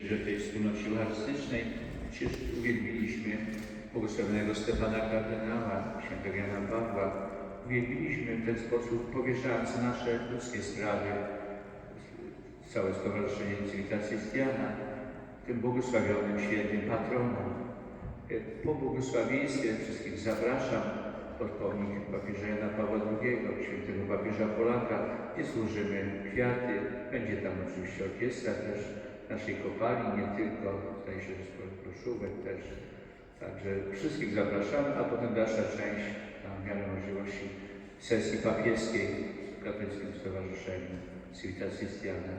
że w tej wspólnocie eucharystycznej przecież uwielbiliśmy błogosławionego Stefana kardynała, świętego Jana Pawła. Uwielbiliśmy w ten sposób, powierzając nasze ludzkie sprawy, całe Stowarzyszenie Cywilizacji Chrystiana, tym błogosławionym świętym patronom. Po błogosławieństwie wszystkich zapraszam pod pomnik papieża Jana Pawła II, świętego papieża Polaka, gdzie złożymy kwiaty. Będzie tam oczywiście orkiestra też naszej kopalni, nie tylko, zdaje się, proszówek też. Także wszystkich zapraszamy, a potem dalsza część, tam w miarę możliwości, sesji papieskiej w Katolickim Stowarzyszeniu Civitatis Christiana.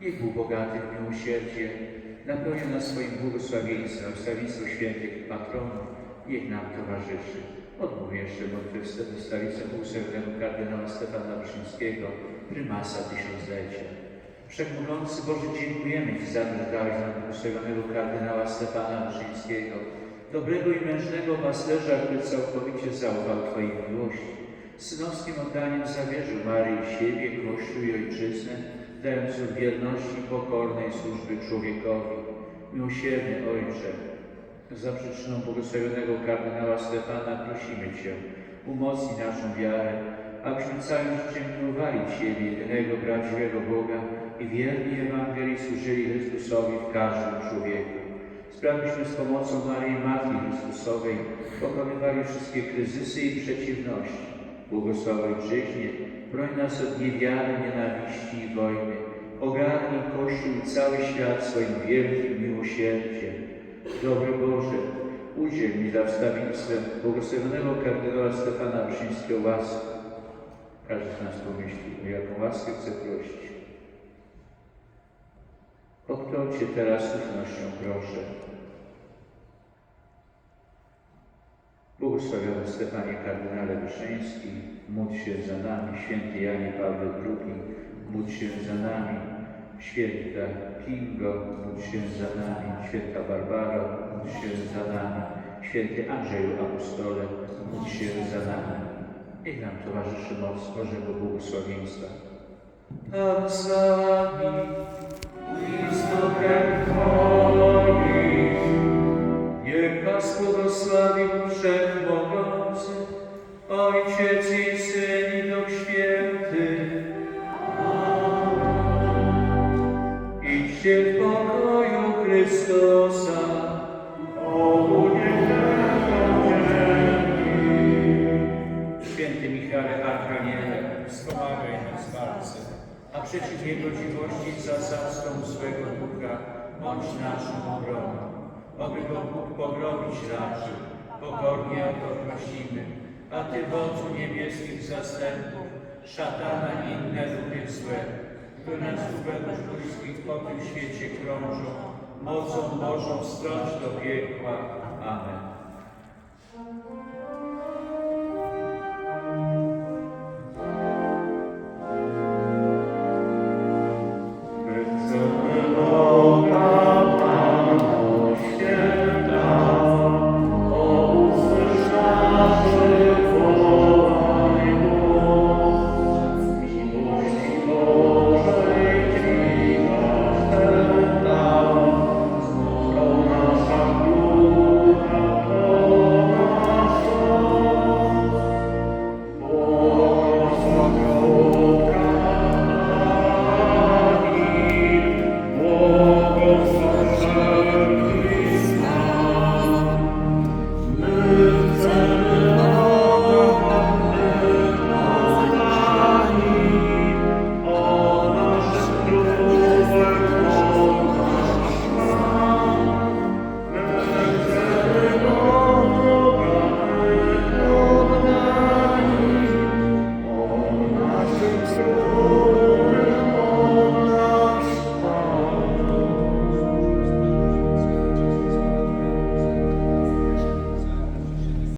Niech Bóg bogaty w miłosierdzie napełnia nas swoim błogosławieństwem, wstawienstwo świętych patronów, niech nam towarzyszy. Odmówię jeszcze modlitwę stawicę błogosławionego kardynała Stefana Wyszyńskiego, prymasa tysiąclecia. Wszechmogący Boże, dziękujemy Ci za to, że dałeś kardynała Stefana Wyszyńskiego, dobrego i mężnego pasterza, który całkowicie zaufał Twojej miłości. Synowskim oddaniem zawierzył Maryi siebie, Kościół i Ojczyznę, dając w wierności pokornej służby człowiekowi. Miłosierny Ojcze, za przyczyną błogosławionego kardynała Stefana prosimy Cię, umocnij naszą wiarę, życiem miłowali Ciebie, jedynego prawdziwego Boga i wierni Ewangelii służyli Chrystusowi w każdym człowieku. Sprawbyśmy z pomocą Maryi Matki Chrystusowej pokonywali wszystkie kryzysy i przeciwności. Błogosław Ojczyźnie, broń nas od niewiary, nienawiści i wojny. Ogarnij Kościół i cały świat swoim wielkim miłosierdziem. Dobry Boże, udziel mi za wstawienstwem błogosławionego kardynała Stefana Wyszyńskiego łaskę. Każdy z nas pomyśli, o jaką łaskę chce prosić. O kto Cię teraz z ufnością proszę? Błogosławiony Stefanie kardynale Wyszyński, módl się za nami, święty Janie Paweł II, módl się za nami, święta Kingo, módl się za nami, święta Barbaro, módl się za nami, święty Andrzeju Apostole, módl się za nami. Niech nam towarzyszy moc Bożego błogosławieństwa. Pan z nami, i z duchem Twoim. Niech Was błogosławi Wszechmogący, Ojciec i Syn i Duch Święty. Idźcie w pokoju Chrystusa. Święty Michale Archaniele, Wspomagaj nas walce. a przeciw niegodziwości za zastą złego ducha, bądź naszą obroną. Oby go Bóg pogromić raczył, pokornie o to prosimy. A Ty, wodzu niebieskich zastępów, szatana i inne duchy złe, które nas duchów ludzkich po tym świecie krążą, mocą Bożą wstrąć do piekła. Amen.